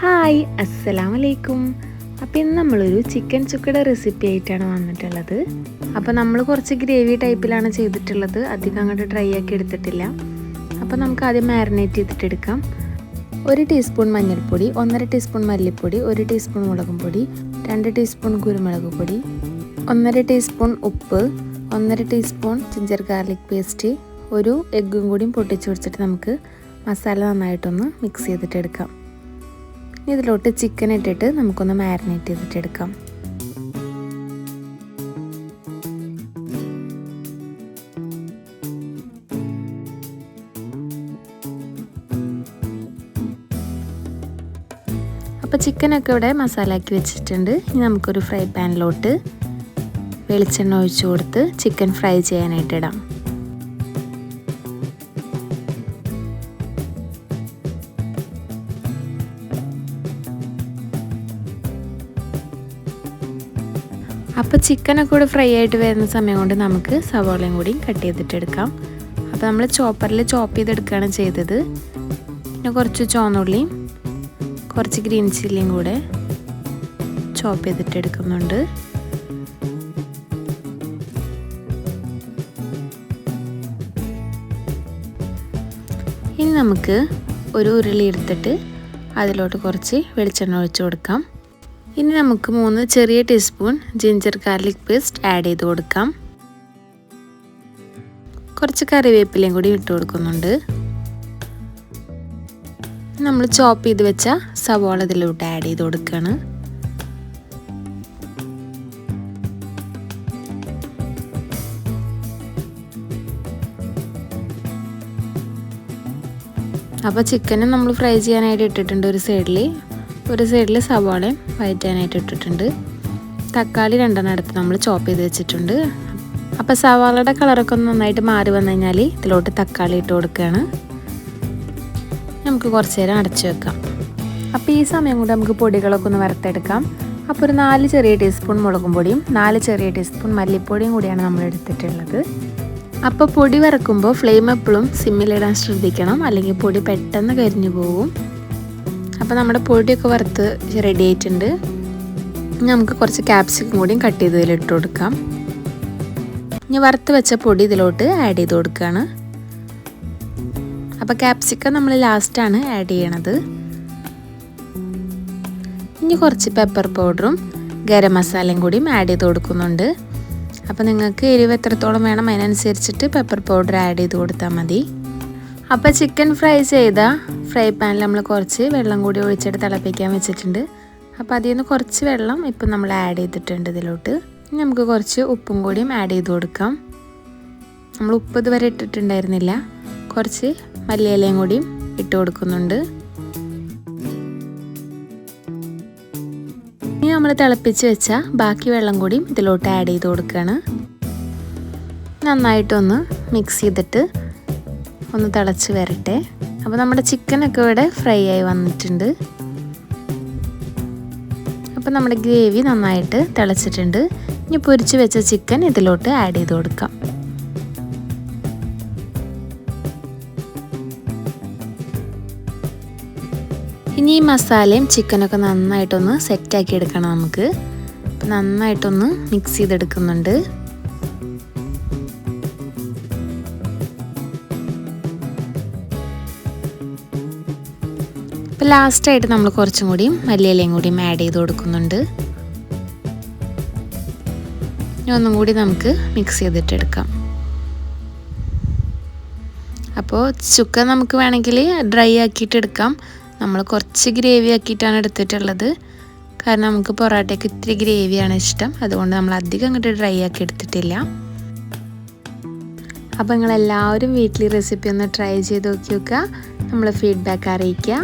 Hi അസ്സലാം വലൈക്കും അപ്പോൾ ഇന്ന് നമ്മളൊരു ചിക്കൻ ചുക്കയുടെ റെസിപ്പി ആയിട്ടാണ് വന്നിട്ടുള്ളത്. അപ്പോൾ നമ്മൾ കുറച്ച് ഗ്രേവി ടൈപ്പിലാണ് ചെയ്തിട്ടുള്ളത്. അധികം അങ്ങോട്ട് ഡ്രൈ ആക്കി എടുത്തിട്ടില്ല. അപ്പോൾ നമുക്ക് ആദ്യം മാരിനേറ്റ് ചെയ്തിട്ട് എടുക്കാം. ഒരു ടീസ്പൂൺ മഞ്ഞൾപ്പൊടി ഒന്നര ടീസ്പൂൺ മല്ലിപ്പൊടി ഒരു ടീസ്പൂൺ മുളകും പൊടി രണ്ട് ടീസ്പൂൺ കുരുമുളക് പൊടി ഒന്നര ടീസ്പൂൺ ഉപ്പ് ഒന്നര ടീസ്പൂൺ ജിഞ്ചർ ഗാർലിക് പേസ്റ്റ് ഒരു എഗ്ഗും കൂടിയും പൊട്ടിച്ചു വെച്ചിട്ട് നമുക്ക് മസാല നന്നായിട്ടൊന്ന് മിക്സ് ചെയ്തിട്ട് എടുക്കാം. ഇതിലോട്ട് ചിക്കൻ ഇട്ടിട്ട് നമുക്കൊന്ന് മാരിനേറ്റ് ചെയ്തിട്ട് എടുക്കാം. അപ്പോൾ ചിക്കനൊക്കെ ഇവിടെ മസാല ആക്കി വെച്ചിട്ടുണ്ട്. ഇനി നമുക്കൊരു ഫ്രൈ പാനിലോട്ട് വെളിച്ചെണ്ണ ഒഴിച്ചു കൊടുത്ത് ചിക്കൻ ഫ്രൈ ചെയ്യാനായിട്ട് ഇടാം. അപ്പോൾ ചിക്കനൊക്കെ കൂടെ ഫ്രൈ ആയിട്ട് വരുന്ന സമയം കൊണ്ട് നമുക്ക് സവോളയും കൂടി കട്ട് ചെയ്തിട്ടെടുക്കാം അപ്പോൾ നമ്മൾ ചോപ്പറിൽ ചോപ്പ് ചെയ്തെടുക്കുകയാണ് ചെയ്തത്. പിന്നെ കുറച്ച് ചുവന്നുള്ളിയും കുറച്ച് ഗ്രീൻ ചില്ലിയും കൂടെ ചോപ്പ് ചെയ്തിട്ട് എടുക്കുന്നുണ്ട്. ഇനി നമുക്ക് ഒരു ഉരുളി എടുത്തിട്ട് അതിലോട്ട് കുറച്ച് വെളിച്ചെണ്ണ ഒഴിച്ചു കൊടുക്കാം. ഇനി നമുക്ക് മൂന്ന് ചെറിയ teaspoon ginger garlic paste add ചെയ്ത് കൊടുക്കാം. കുറച്ച് കറിവേപ്പിലയും കൂടി ഇട്ട് കൊടുക്കുന്നുണ്ട്. നമ്മൾ ചോപ്പ് ചെയ്ത് വെച്ച സവാള ഇതിലോട്ട് ആഡ് ചെയ്ത് കൊടുക്കുകയാണ് അപ്പോൾ ചിക്കനും നമ്മൾ ഫ്രൈ ചെയ്യാനായിട്ട് ഇട്ടിട്ടുണ്ട് ഒരു സൈഡിൽ ഒരു സൈഡിൽ സവാളയും വയറ്റാനായിട്ട് ഇട്ടിട്ടുണ്ട്. തക്കാളി രണ്ടെണ്ണം എടുത്ത് നമ്മൾ ചോപ്പ് ചെയ്ത് വെച്ചിട്ടുണ്ട്. അപ്പോൾ സവാളയുടെ കളറൊക്കെ ഒന്ന് നന്നായിട്ട് മാറി വന്നു കഴിഞ്ഞാൽ ഇതിലോട്ട് തക്കാളി ഇട്ട് കൊടുക്കുകയാണ്. നമുക്ക് കുറച്ച് നേരം അടച്ചു വെക്കാം. അപ്പോൾ ഈ സമയം കൊണ്ട് നമുക്ക് പൊടികളൊക്കെ ഒന്ന് വറുത്തെടുക്കാം. അപ്പോൾ ഒരു നാല് ചെറിയ ടീസ്പൂൺ മുളകും പൊടിയും നാല് ചെറിയ ടീസ്പൂൺ മല്ലിപ്പൊടിയും കൂടിയാണ് നമ്മൾ എടുത്തിട്ടുള്ളത്. അപ്പോൾ പൊടി വറക്കുമ്പോൾ ഫ്ലെയിം എപ്പോഴും സിമ്മിലിടാൻ ശ്രദ്ധിക്കണം. അല്ലെങ്കിൽ പൊടി പെട്ടെന്ന് കരിഞ്ഞു പോകും അപ്പോൾ നമ്മുടെ പൊടിയൊക്കെ വറുത്ത് റെഡി ആയിട്ടുണ്ട്. നമുക്ക് കുറച്ച് ക്യാപ്സിക്കം കൂടിയും കട്ട് ചെയ്ത് ഇട്ട് കൊടുക്കാം. ഇനി വറുത്ത് വെച്ച പൊടി ഇതിലോട്ട് ആഡ് ചെയ്ത് കൊടുക്കുകയാണ് അപ്പോൾ ക്യാപ്സിക്കം നമ്മൾ ലാസ്റ്റാണ് ആഡ് ചെയ്യണത്. ഇനി കുറച്ച് പെപ്പർ പൗഡറും ഗരം മസാലയും കൂടിയും ആഡ് ചെയ്ത് കൊടുക്കുന്നുണ്ട്. അപ്പോൾ നിങ്ങൾക്ക് എരിവ് എത്രത്തോളം വേണം അതിനനുസരിച്ചിട്ട് പെപ്പർ പൗഡർ ആഡ് ചെയ്ത് കൊടുത്താൽ മതി. അപ്പോൾ ചിക്കൻ ഫ്രൈ ചെയ്ത ഫ്രൈ പാനിൽ നമ്മൾ കുറച്ച് വെള്ളം കൂടി ഒഴിച്ചിട്ട് തിളപ്പിക്കാൻ വെച്ചിട്ടുണ്ട്. അപ്പോൾ അതിൽ നിന്ന് കുറച്ച് വെള്ളം ഇപ്പം നമ്മൾ ആഡ് ചെയ്തിട്ടുണ്ട് ഇതിലോട്ട്. ഇനി നമുക്ക് കുറച്ച് ഉപ്പും കൂടിയും ആഡ് ചെയ്ത് കൊടുക്കാം. നമ്മൾ ഉപ്പ് ഇതുവരെ ഇട്ടിട്ടുണ്ടായിരുന്നില്ല. കുറച്ച് മല്ലിയിലയും കൂടിയും ഇട്ട് കൊടുക്കുന്നുണ്ട്. ഇനി നമ്മൾ തിളപ്പിച്ച് വെച്ച ബാക്കി വെള്ളം കൂടിയും ഇതിലോട്ട് ആഡ് ചെയ്ത് കൊടുക്കുകയാണ് നന്നായിട്ടൊന്ന് മിക്സ് ചെയ്തിട്ട് ഒന്ന് തിളച്ച് വരട്ടെ. അപ്പോൾ നമ്മുടെ ചിക്കനൊക്കെ ഇവിടെ ഫ്രൈ ആയി വന്നിട്ടുണ്ട്. അപ്പോൾ നമ്മുടെ ഗ്രേവി നന്നായിട്ട് തിളച്ചിട്ടുണ്ട്. ഇനി പൊരിച്ച് വെച്ച ചിക്കൻ ഇതിലോട്ട് ആഡ് ചെയ്ത് കൊടുക്കാം. ഇനി ഈ മസാലയും ചിക്കനൊക്കെ നന്നായിട്ടൊന്ന് സെറ്റാക്കി എടുക്കണം നമുക്ക്. നന്നായിട്ടൊന്ന് മിക്സ് ചെയ്തെടുക്കുന്നുണ്ട്. ഇപ്പോൾ ലാസ്റ്റായിട്ട് നമ്മൾ കുറച്ചും കൂടിയും മല്ലിയിലയും കൂടിയും ആഡ് ചെയ്ത് കൊടുക്കുന്നുണ്ട്. ഇനി ഒന്നും കൂടി നമുക്ക് മിക്സ് ചെയ്തിട്ടെടുക്കാം അപ്പോൾ ചുക്ക നമുക്ക് വേണമെങ്കിൽ ഡ്രൈ ആക്കിയിട്ട് എടുക്കാം. നമ്മൾ കുറച്ച് ഗ്രേവി ആക്കിയിട്ടാണ് എടുത്തിട്ടുള്ളത്. കാരണം നമുക്ക് പൊറോട്ടയ്ക്ക് ഇത്തിരി ഗ്രേവിയാണ് ഇഷ്ടം. അതുകൊണ്ട് നമ്മൾ അധികം അങ്ങോട്ട് ഡ്രൈ ആക്കി എടുത്തിട്ടില്ല. അപ്പോൾ നിങ്ങളെല്ലാവരും വീട്ടിൽ റെസിപ്പി ഒന്ന് ട്രൈ ചെയ്ത് നോക്കി നോക്കുക. നമ്മൾ ഫീഡ്ബാക്ക് അറിയിക്കുക.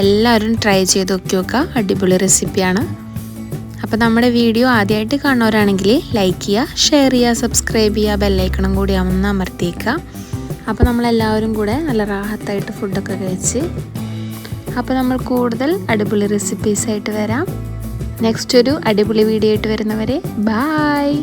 എല്ലാവരും ട്രൈ ചെയ്ത് നോക്കി നോക്കുക. അടിപൊളി റെസിപ്പിയാണ് അപ്പോൾ നമ്മുടെ വീഡിയോ ആദ്യമായിട്ട് കാണുന്നവരാണെങ്കിൽ ലൈക്ക് ചെയ്യുക ഷെയർ ചെയ്യുക സബ്സ്ക്രൈബ് ചെയ്യുക ബെല്ലൈക്കണം കൂടി ഒന്ന് അമർത്തിയേക്കുക. അപ്പോൾ നമ്മളെല്ലാവരും കൂടെ നല്ല റാഹത്തായിട്ട് ഫുഡൊക്കെ കഴിച്ച് അപ്പോൾ നമ്മൾ കൂടുതൽ അടിപൊളി റെസിപ്പീസായിട്ട് വരാം. നെക്സ്റ്റ് ഒരു അടിപൊളി വീഡിയോ ആയിട്ട് വരുന്നവരെ ബായ്